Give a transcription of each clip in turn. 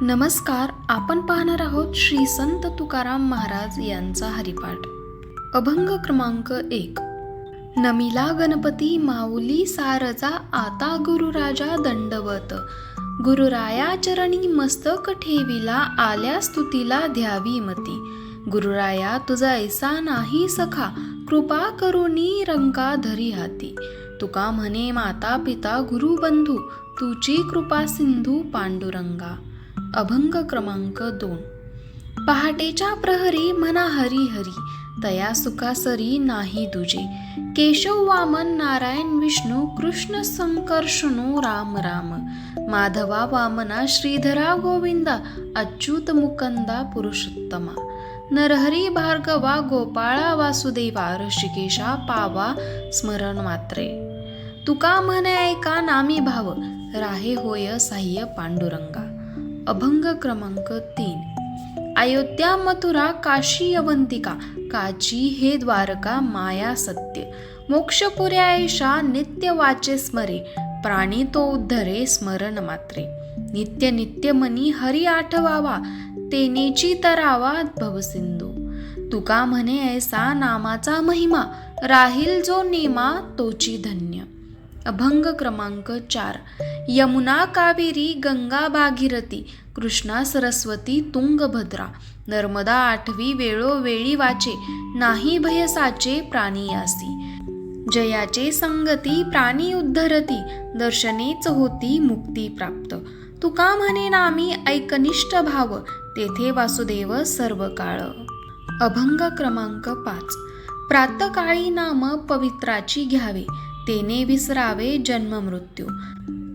नमस्कार आपण पाहणार आहोत श्री संत तुकाराम महाराज यांचा हरिपाठ. अभंग क्रमांक एक. नमिला गणपती माऊली सारजा आता गुरुराजा दंडवत. गुरुराया चरणी मस्तक ठेविला आल्या स्तुतीला द्यावी मती. गुरुराया तुझा ऐसा नाही सखा कृपा करुणी रंका धरी हाती. तुका म्हणे माता पिता गुरुबंधू तुची कृपा सिंधू पांडुरंगा. अभंग क्रमांक दोन. पहाटेच्या प्रहरी म्हणा हरी हरी तया सुखासरी नाही तुझे केशव वामन नारायण विष्णू कृष्ण संकर्षणो राम राम. माधवा वामना श्रीधरा गोविंदा अच्युत मुकंदा पुरुषोत्तमा. नरहरी भार्गवा गोपाळा वासुदेवा ऋषिकेशा पावा स्मरण मात्रे. तुका म्हणे ऐका नामी भाव राहे होय साह्य पांडुरंगा. अभंग क्रमांक तीन. अयोध्या मथुरा काशी अवंतिका काची हे द्वारका माया सत्य. मोक्षपुऱ्या ऐशा नित्य वाचे स्मरे प्राणी तो उद्धरे स्मरण मात्रे. नित्य नित्य मनी हरी आठवावा तेनेची तरावा भवसिंधू. तुका म्हणे ऐसा नामाचा महिमा राहील जो नेमा तोची धन्य. अभंग क्रमांक चार. यमुना कावेरी गंगा भागीरथी कृष्णा सरस्वती तुंगभद्रा नर्मदा आठवी वेळोवेळी वाचे नाही भयसाचे प्राणी यासी. जयाचे संगती प्राणी उद्धरती दर्शनेच होती मुक्ती प्राप्त. तुका म्हणे नामी ऐकनिष्ठ भाव तेथे वासुदेव सर्व काळ अभंग क्रमांक पाच. प्रातकाळी नाम पवित्राची घ्यावे तेने विसरावे जन्म मृत्यू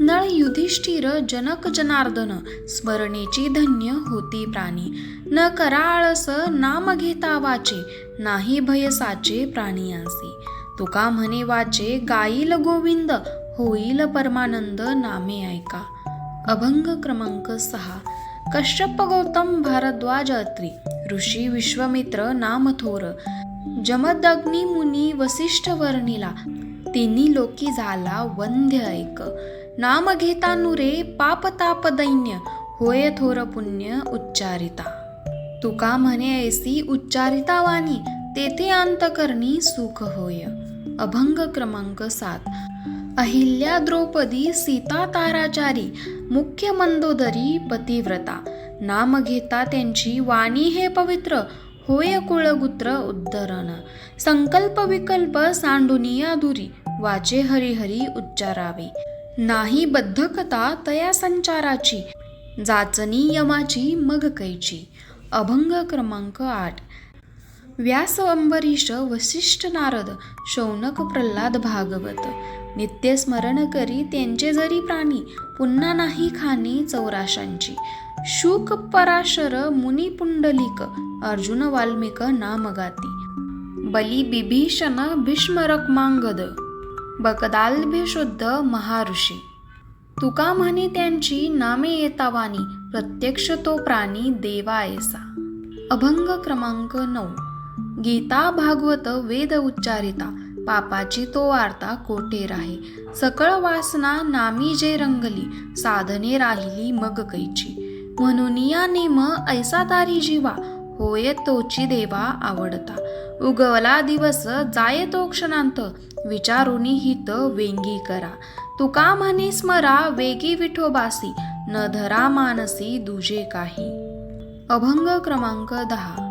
नळ युधिष्ठिर जनक जनार्दन स्मरणेची धन्य होती प्राणी. न कराळस नाम घेता वाचे नाही भयसाचे प्राणी आसे. तुका म्हणे वाचे गाईल गोविंद होईल परमानंद नामे ऐका. अभंग क्रमांक सहा. कश्यप गौतम भारद्वाज अत्री ऋषी विश्वमित्र नामथोर. जमदग्नी मुनी वसिष्ठ वर्णिला तिन्ही लोकी झाला वंध्य ऐक. नाम घेता नुरे पाप ताप दैन्य होय थोर पुण्य उच्चारिता. तुका म्हणे ऐसी उच्चारिता वाणी तेथे अंतकरणी सुख होय. अभंग क्रमांक सात. अहिल्या द्रौपदी सीता ताराचारी मुख्य मंदोदरी पतिव्रता. नाम घेता त्यांची वाणी हे पवित्र होय कुळगुत्र उद्धरण. संकल्प विकल्प सांडुनिया धुरी वाचे हरिहरी उच्चारावे. नाही बद्धकता तया संचाराची जाचनी यमाची मग कैची. अभंग क्रमांक आठ. व्यास अंबरीश वसिष्ठ नारद शौनक प्रल्हाद भागवत. नित्य स्मरण करी त्यांचे जरी प्राणी पुन्हा नाही खाणी चौराशांची. शुक पराशर मुनी पुंडलिक अर्जुन वाल्मिक नामगाती. बली बिभीषण भीष्म रक्मांगद. बकदालभिशुद्ध महाऋषी. तुका म्हणे त्यांची नामे येतावानी प्रत्यक्ष तो प्राणी देवायसा अभंग क्रमांक नऊ. गीता भागवत वेद उच्चारिता पापाची तो वार्ता कोठे राहे? सकळ वासना नामी जे रंगली साधने राहिली मग कैची. म्हणून या नेम ऐसा तारी जीवा होय तोची देवा आवडता. उगवला दिवस जाय तो क्षणांत विचारुनी हित वेंगी करा. तुका म्हणे स्मरा वेगी विठोबासी न धरा मानसी दुजे काही. अभंग क्रमांक दहा.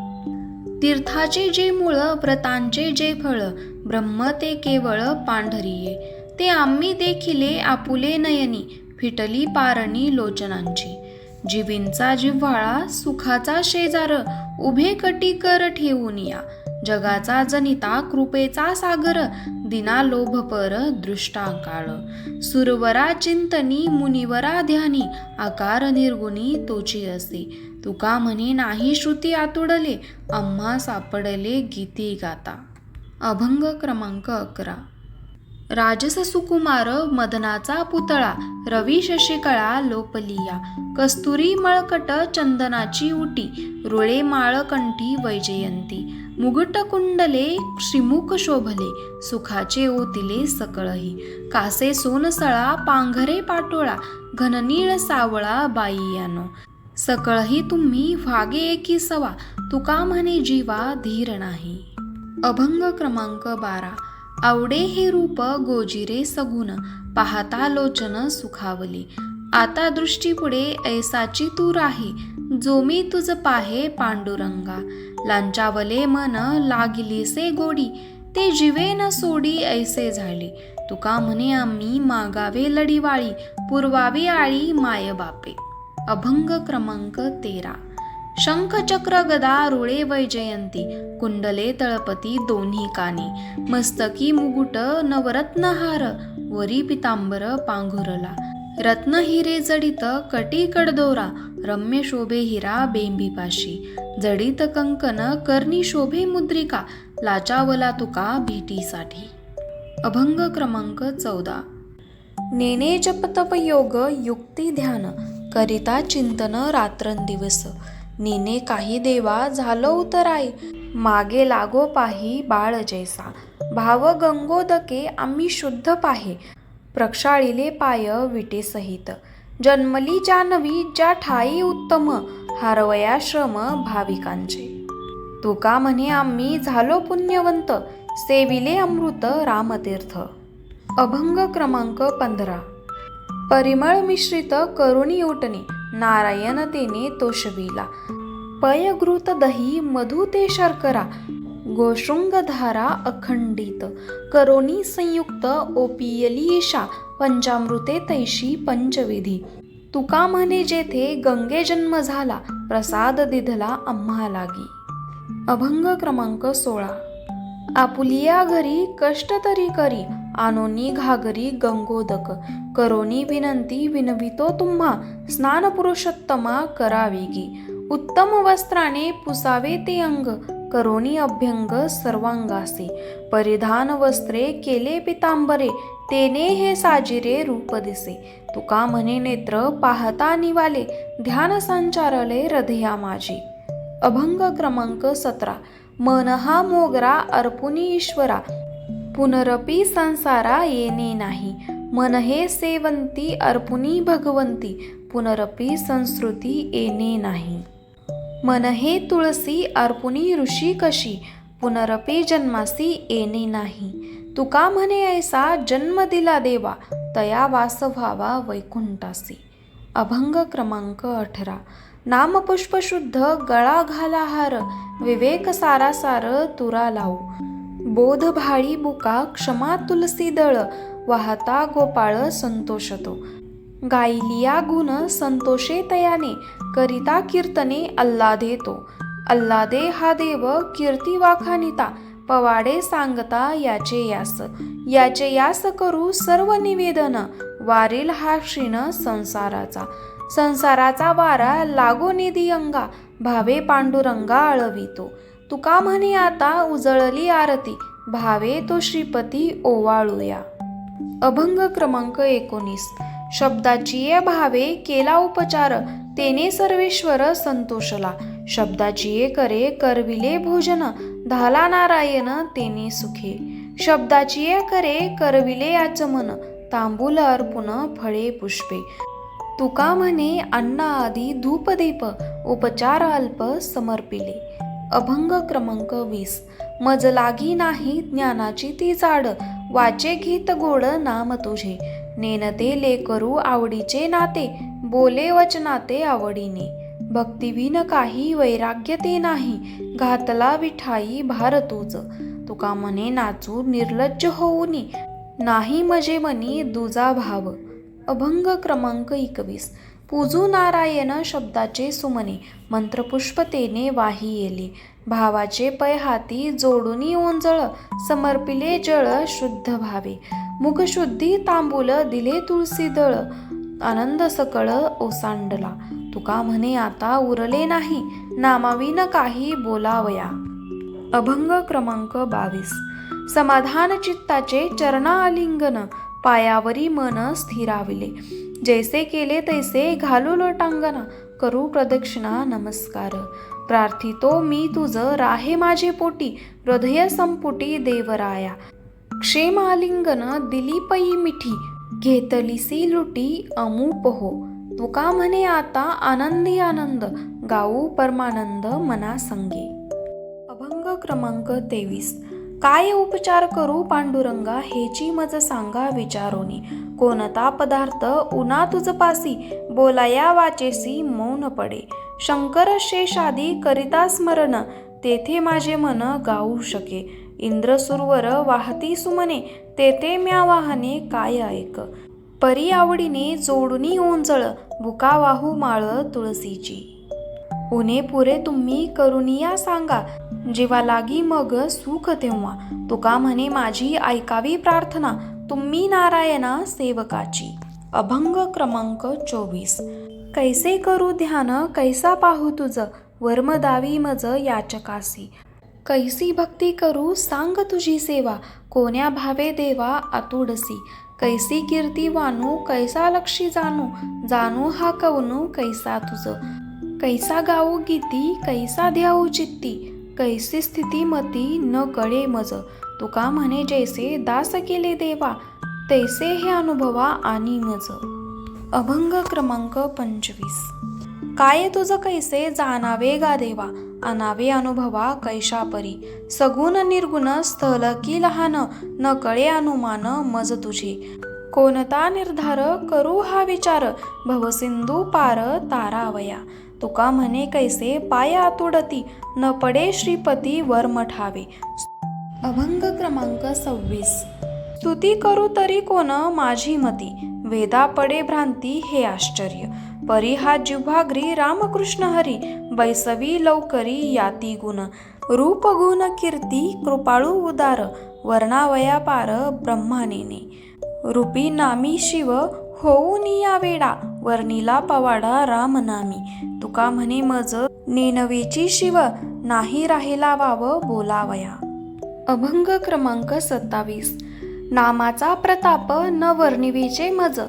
तीर्थाचे जे मूळ व्रतांचे जे फळ ब्रह्म ते केवळ पांढरीये ते आम्ही देखिले आपुले नयनी फिटली पारणी लोचनांची. जीवींचा जिव्हाळा सुखाचा शेजार उभे कटीकर ठेवून या. जगाचा जनिता कृपेचा सागर दिना लोभपर दृष्टाकाळ सुरवरा चिंतनी मुनिवरा ध्यानी आकार निर्गुणी तोची असे. तुका म्हणे नाही श्रुती आतुडले आम्हा सापडले गीती गाता. अभंग क्रमांक अकरा. राजस सुकुमार मदनाचा पुतळा रवी शशिकळा लोपलिया कस्तुरी मळकट चंदनाची उटी रुळे माळकंठी वैजयंती मुगट कुंडले श्रीमुख शोभले सुखाचे ओतिले सकळही कासे सोनसळा पांघरे पाटोळा घननीळ सावळा बाई यानो सकळही तुम्ही वागे एकी सवा तुका म्हणे जीवा धीर नाही. अभंग क्रमांक बारा. आवडे हे रूप गोजिरे सगुण पाहता लोचन सुखावली. आता दृष्टीपुढे ऐसाची तू राही जो मी तुझ पाहे पांडुरंगा. लांचावले मन लागिलीसे गोडी ते जिवे न सोडी ऐसे झाले. तुका म्हणे आम्ही मागावे लढीवाळी पुरवावी आळी माय बापे. अभंग क्रमांक तेरा. शंख चक्र गदा रुळे वैजयंती कुंडले तळपती दोन्ही कानी मस्तकी मुकुट नवरत्नहार वरी पितांबर पांघुरला. रत्न हिरे जडित कटी कडदोरा रम्य शोभे हिरा बेंबीपाशी जडित कंकन कर्णी शोभे मुद्रिका लाचावला तुका भेटीसाठी अभंग क्रमांक चौदा. नेने जपतप योग युक्ती ध्यान करिता चिंतन रात्रंदिवस निने काही देवा झालो उतराय मागे लागो पाही बाळ जैसा. भाव गंगोदके आम्ही शुद्ध पाहे. प्रक्षाळिले पाय विटे सहित. जन्मली जानवी ज्या ठाई उत्तम. हारवया श्रम भाविकांचे. तुका म्हणे आम्ही झालो पुण्यवंत. सेविले अमृत रामतीर्थ अभंग क्रमांक पंधरा. परिमळ मिश्रित करुणी उटणे. नारायण तेने तोषविला पयगृत दही मधु ते शर्करा गोशृंगधारा अखंडित. करोनी संयुक्त ओपियली ईशा पंचामृते तैशी पंचविधी. तुका म्हणे जेथे गंगे जन्म झाला प्रसाद दिधला आम्हा लागी. अभंग क्रमांक सोळा. आपुलिया घरी कष्ट तरी करी आनोनी घागरी गंगोदक करोनी विनंती विनवितो तुम्हा स्नान पुरुषोत्तमा करावेगी उत्तम वस्त्राने पुसावे ते अंग करोनी अभ्यंग सर्वांगासे परिधान वस्त्रे केले पितांबरे तेने हे साजिरे रूप दिसे तुका म्हणे नेत्र पाहता निवाले ध्यान संचारले हृदया माझी अभंग क्रमांक सतरा मन हा मोगरा अर्पुनी ईश्वरा पुनरपी संसारा येणे नाही. मन हे सेवंती अर्पुनी भगवंती पुनरपी संस्कृती येणे नाही. मन हे तुळसी अर्पुनी ऋषी कशी पुनरपी जन्मासी येणे नाही. तुका म्हणे ऐसा जन्म दिला देवा तया वास व्हावा वैकुंठासी. अभंग क्रमांक अठरा. नामपुष्पशुद्ध गळा घाला हार विवेक सारासार तुरा लावू. बोध भाळी बुका क्षमा तुलसी दळ वाहता गोपाळ संतोषतो. गायलिया गुण संतोषे तयाने करिता कीर्तने अल्लादे तो. अल्लादे हा देव कीर्ती वाखानिता पवाडे सांगता याचे यास. याचे यास करू सर्व निवेदन वारील हा क्षीण संसाराचा. संसाराचा वारा लागो निधी अंगा भावे पांडुरंगा आळवितो तुका म्हणे आता उजळली आरती भावे तो श्रीपती ओवाळूया. अभंग क्रमांक एकोणीस. शब्दाची ये भावे केला उपचार तेने सर्वेश्वर संतोषला. शब्दाची ये करे करविले भोजन धाला नारायण तेने सुखे. शब्दाची ये करे करविले आचमन तांबूल अर्पुन फळे पुष्पे. तुका म्हणे अन्ना आदी धूपदीप उपचार अल्प समर्पिले. अभंग क्रमांक वीस. मज लागी नाही ज्ञानाची ती जाड वाचे गीत गोड नाम तुझे. नेनते लेकरू आवडीचे नाते बोले वचनाते आवडीने. भक्तिविन काही वैराग्य ते नाही घातला विठाई भार तुझ. तुका म्हणे नाचू निर्लज्ज होऊनी नाही मजे मनी दुजा भाव. अभंग क्रमांक एकवीस. पूजू नारायण शब्दाचे सुमने मंत्रपुष्पतेने वाही येले. भावाचे पै हाती जोडूनी ओंजळ समर्पिले जळ शुद्ध भावे. मुखशुद्धी तांबूल दिले तुळसी दळ आनंद सकळ ओसांडला. तुका म्हणे आता उरले नाही नामाविन काही बोलावया. अभंग क्रमांक बावीस. समाधान चित्ताचे चरणा आलिंगन पायावरी मन स्थिराविले. जैसे केले तैसे घालू लोटांगणा करू प्रदक्षिणा नमस्कार. प्रार्थितो मी तुझ राहे माझे पोटी हृदय संपुटी देवराया. क्षेम आलिंगन दिली पई मिठी घेतलीसी लुटी अमूप हो तुका म्हणे आता आनंदी आनंद गाऊ परमानंद मना संगे. अभंग क्रमांक तेवीस. काय उपचार करू पांडुरंगा हेची मज सांगा विचारोनी. कोणता पदार्थ उना तुझपासी बोलाया वाचेसी मौन पडे. शंकर शेषादी करिता स्मरण तेथे माझे मन गाऊ शके. इंद्रसुरवर वाहती सुमने तेथे म्या वाहने काय ऐक. परी आवडीने जोडुनी ओंजळ बुका वाहू माळ तुळसीची. उने पुरे तुम्ही करुनिया सांगा जेव्हा लागी मग सुख तेव्हा. तुका म्हणे माझी ऐकावी प्रार्थना तुम्ही नारायणा सेवकाची. अभंग क्रमांक चोवीस. कैसे करू ध्यान कैसा पाहू तुझ वर्मदावी मज याचकासी. कैसी भक्ती करू सांग तुझी सेवा कोण्या भावे देवा आतुडसी. कैसी कीर्ती वानू कैसा लक्षी जाणू जाणू हा कवनू कैसा तुझ. कैसा गाऊ गीती कैसा ध्याऊ चित्ती. कैसी स्थिती मती न कळे मज. तुका म्हणे जैसे दास केले देवा तैसे हे अनुभवा आणि मज. अभंग क्रमांक पंचवीस. काय तुझ कैसे जाणावे गा देवा अनावे अनुभवा कैशापरी. सगुण निर्गुण स्थल की लहान न कळे अनुमान मज तुझे. कोणता निर्धार करू हा विचार भवसिंधू पार तारावया. तुका म्हणे कैसे पाय तुडती न पडे श्रीपती वर मठावे. अभंग क्रमांक सव्वीस. स्तुती करू तरी कोण माझी मती? वेदा पडे भ्रांती हे आश्चर्य. परी हा जिव्हाग्री रामकृष्ण हरी बैसवी लवकरी याती गुण रूप गुण कीर्ती कृपाळू उदार वर्णावया पार ब्रह्मानेने. रूपी नामी शिव होऊन या वेडा वर्णिला पवाडा राम नामी. तुका म्हणे मज नेनवेची शिव नाही राहिला वाव बोलावया. अभंग क्रमांक सत्तावीस. नामाचा प्रताप न वर्णिवीचे मज.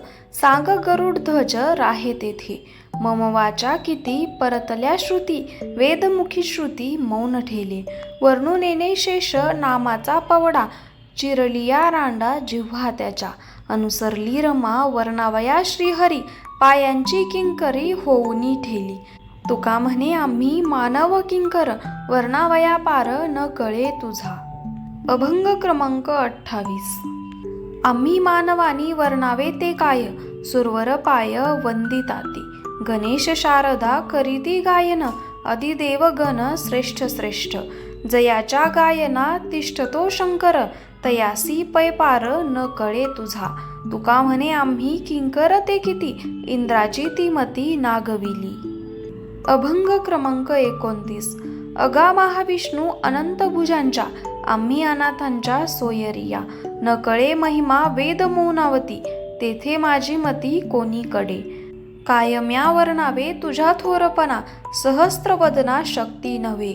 सांग गरुड ध्वज राहे तेथे. मम वाचा किती परतल्या श्रुती. वेदमुखी श्रुती मौन ठेले. वर्णुनेने शेष नामाचा पवडा. चिरलिया रांडा जिव्हा त्याच्या. अनुसरली रमा वर्णावया श्रीहरी. पायांची किंकरी होऊनी ठेली. तुका म्हणे आम्ही मानव किंकर. वर्णावया पार न कळे तुझा. अभंग क्रमांक अठ्ठावीस. आम्ही मानवानी वर्णावे ते काय? सुरवर पाय वंदिताती. गणेश शारदा करीती गायन. अधिदेव गण श्रेष्ठ श्रेष्ठ. जयाच्या गायना तिष्ठतो शंकर. तयासी पै पार न कळे तुझा. तुका म्हणे आम्ही किंकर ते किती? इंद्राची ती मती नागविली. अभंग क्रमांक एकोणतीस. अगा महाविष्णू अनंत भुजांच्या. आम्ही अनाथांच्या सोयरिया. नकळे महिमा वेद मोनावती. तेथे माझी मती कोणीकडे? कायम्या वर्णावे तुझ्या थोरपणा. सहस्त्रवदना शक्ती नव्हे.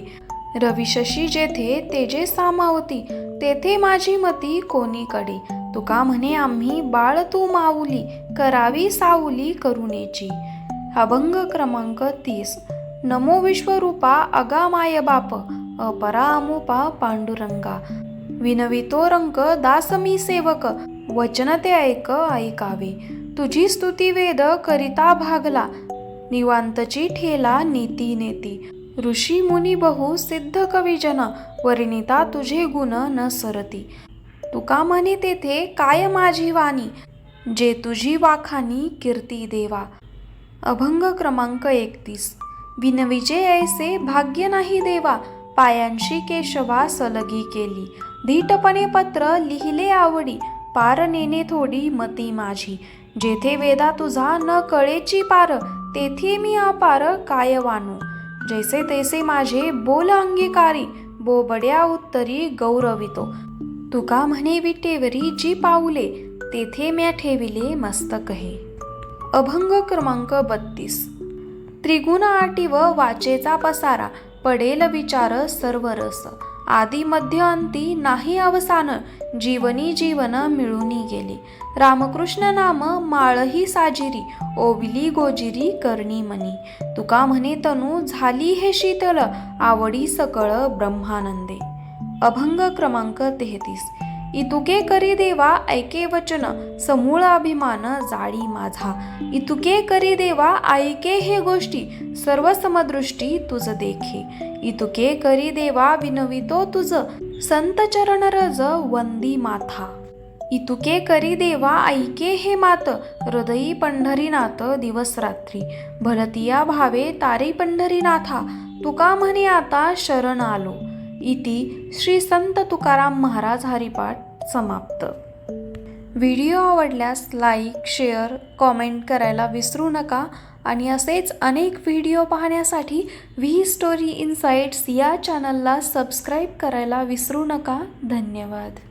रविशशी जेथे तेजे सामावती. तेथे माझी मती कोणीकडे? तुका म्हणे आम्ही बाळ तू माऊली. करावी साऊली करुणेची. अभंग क्रमांक तीस. नमो विश्वरूपा अगामाय बाप अपरा अमुपा पांडुरंगा विनवितो रंग दास मी सेवक वचन ते ऐक ऐकावे. तुझी स्तुती वेद करिता भागला निवांतची ठेला नीती नेती. ऋषी मुनी बहु सिद्ध कविजन वर्णिता तुझे गुण न सरती. तुका म्हणे तेथे काय माझी वाणी? जे तुझी वाखानी कीर्ती देवा. अभंग क्रमांक एकतीस. विनविजे ऐसे भाग्य नाही देवा. पायांशी केशवा सलगी केली. धीटपणे पत्र लिहिले आवडी. पार नेने थोडी मती माझी. जेथे वेदा तुझा न कळेची पार तेथे मी अपार काय वानू? जैसे तैसे माझे बोल अंगीकारी बोबड्या उत्तरी गौरवितो. तुका म्हणे विटेवरी जी पाऊले तेथे म्या ठेविले मस्तक हे अभंग क्रमांक बत्तीस. त्रिगुण आटी व वाचेचा पसारा पडेल विचार सर्व रस. आदी मध्य अंती नाही अवसान जीवनी जीवन मिळूनी गेले. रामकृष्ण नाम माळही साजिरी ओविली गोजिरी करणी मनी. तुका म्हणे तनू झाली हे शीतल आवडी सकळ ब्रह्मानंदे. अभंग क्रमांक तेहतीस. इतुके करी देवा ऐके वचन समूळ अभिमान जाळी माझा. इतुके करी देवा ऐके हे गोष्टी सर्व समदृष्टी तुझ देखे. इतुके करी देवा विनवितो तुझ संत चरण रज वंदी माथा. इतुके करी देवा ऐके हे मात हृदयी पंढरीनाथ दिवस रात्री. भरतिया भावे तारी पंढरीनाथा तुका म्हणे आता शरण आलो. इति श्री संत तुकाराम महाराज हरिपाठ समाप्त. व्हिडिओ आवडल्यास लाईक शेअर कॉमेंट करायला विसरू नका आणि असेच अनेक व्हिडिओ पाहण्यासाठी व्ही स्टोरी इन्साइट्स या चॅनलला सबस्क्राईब करायला विसरू नका. धन्यवाद.